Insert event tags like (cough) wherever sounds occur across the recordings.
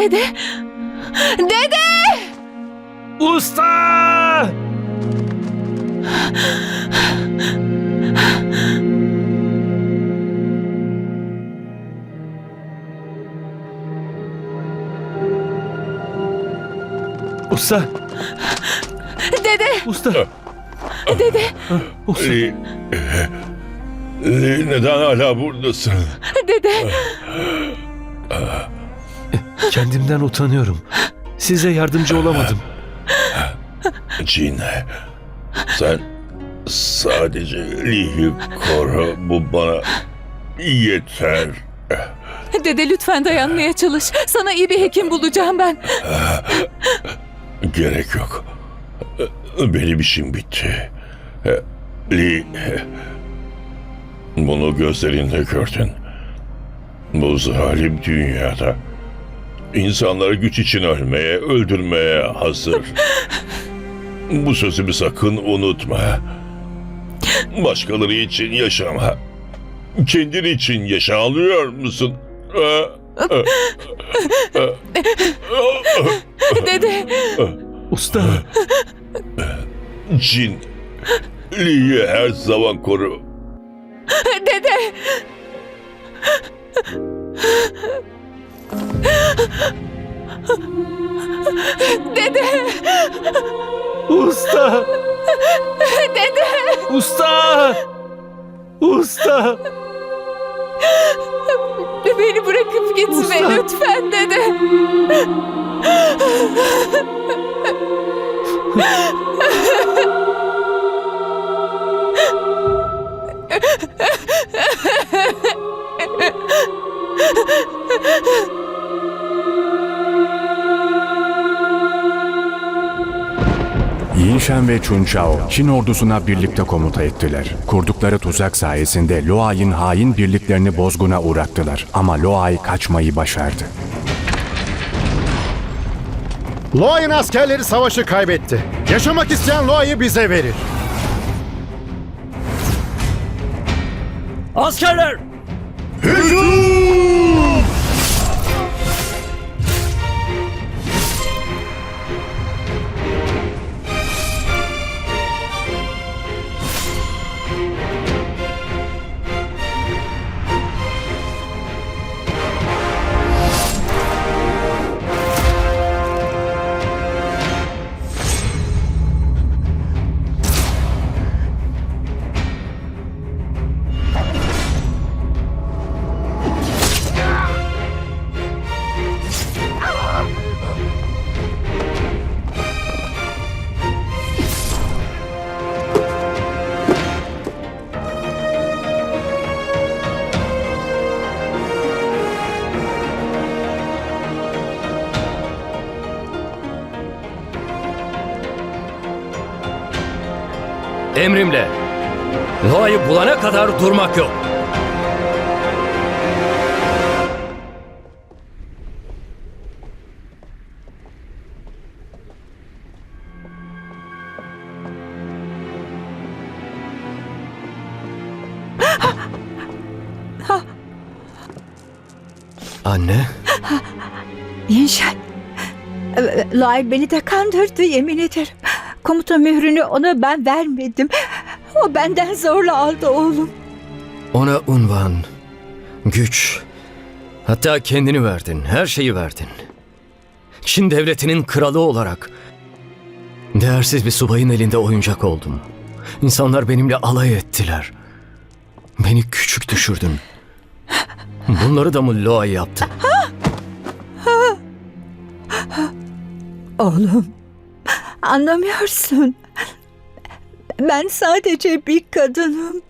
Dede! Dede! Usta! Usta, Dede! usta, Dede! usta. Li, Li neden hala buradasın? Dede! Kendimden utanıyorum. Size yardımcı olamadım. Cine, sen sadece Li'yi koru. Bu bana yeter. Dede lütfen dayanmaya çalış. Sana iyi bir hekim bulacağım ben. Gerek yok. Benim işim bitti. Li, bunu gözlerinde gördün. Bu zalim dünyada insanlar güç için ölmeye, öldürmeye hazır. (laughs) Bu sözümü sakın unutma. Başkaları için yaşama. Kendin için yaşa anlıyor musun? Dede! Usta, Cin, Li'yi her zaman koru. Dede! Dede! usta, Dede! usta, usta. Beni bırakıp gitme Usta. lütfen dede. Yinshen ve Chun Chao, Çin ordusuna birlikte komuta ettiler. Kurdukları tuzak sayesinde Loai'nin hain birliklerini bozguna uğrattılar. Ama Loai kaçmayı başardı. Loai'nin askerleri savaşı kaybetti. Yaşamak isteyen Loai'yi bize verir. Askerler! Emrimle. Noah'yı bulana kadar durmak yok. Anne, Yenşen. Lay beni de kandırdı yemin ederim. Komuta mührünü ona ben vermedim. O benden zorla aldı oğlum. ona unvan, güç, hatta kendini verdin, her şeyi verdin. Çin devletinin kralı olarak değersiz bir subayın elinde oyuncak oldum. İnsanlar benimle alay ettiler. Beni küçük düşürdün. Bunları da mı Loa yaptı? Oğlum. Anlamıyorsun. Ben sadece bir kadınım.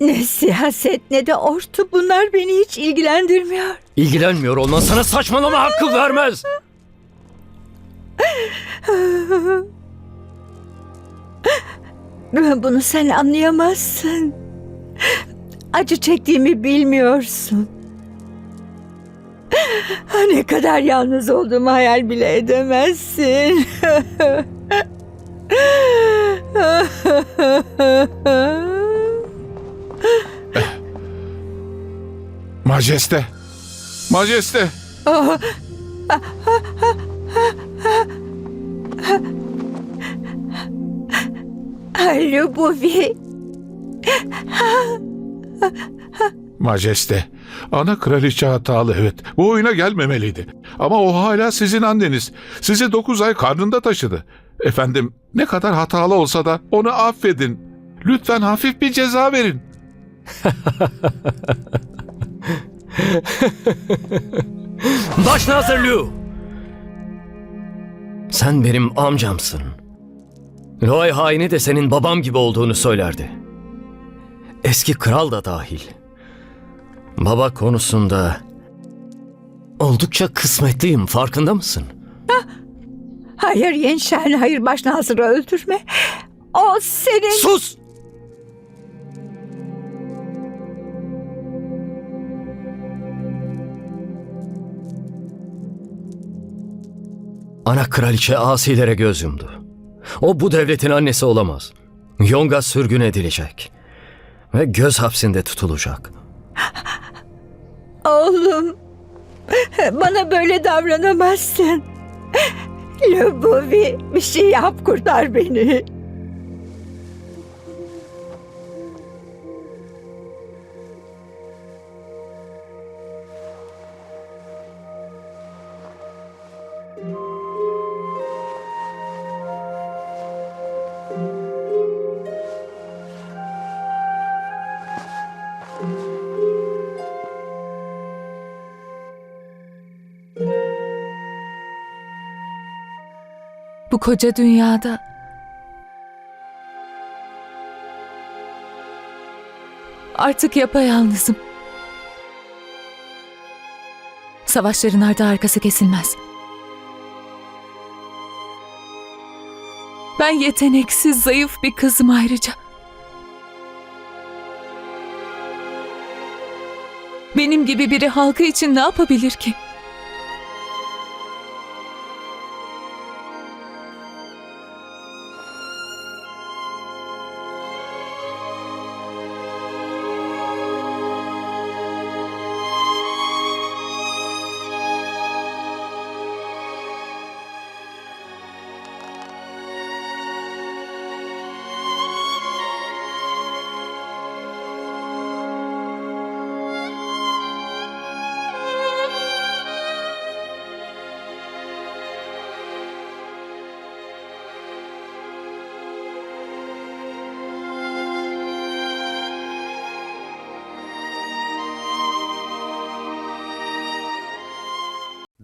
Ne siyaset ne de ortu bunlar beni hiç ilgilendirmiyor. İlgilenmiyor olman sana saçmalama hakkı vermez. Bunu sen anlayamazsın. Acı çektiğimi bilmiyorsun. Ne kadar yalnız olduğumu hayal bile edemezsin. Majeste. Majeste, Oh, Lubuvi. majeste. Ana kraliçe hatalı evet. Bu oyuna gelmemeliydi. Ama o hala sizin anneniz. Sizi dokuz ay karnında taşıdı. Efendim ne kadar hatalı olsa da onu affedin. Lütfen hafif bir ceza verin. (laughs) Başnazır Liu! Sen benim amcamsın. Loay haini de senin babam gibi olduğunu söylerdi. Eski kral da dahil. Baba konusunda oldukça kısmetliyim farkında mısın? Hayır Yenşen, hayır Başnazır'ı öldürme. O senin... Sus! Ana kraliçe asilere göz yumdu. O bu devletin annesi olamaz. Yonga sürgün edilecek. Ve göz hapsinde tutulacak. Oğlum, bana böyle davranamazsın. Lubuvi, bir şey yap kurtar beni. Bu koca dünyada artık yapayalnızım. Savaşların ardı arkası kesilmez. Ben yeteneksiz, zayıf bir kızım ayrıca. Benim gibi biri halkı için ne yapabilir ki?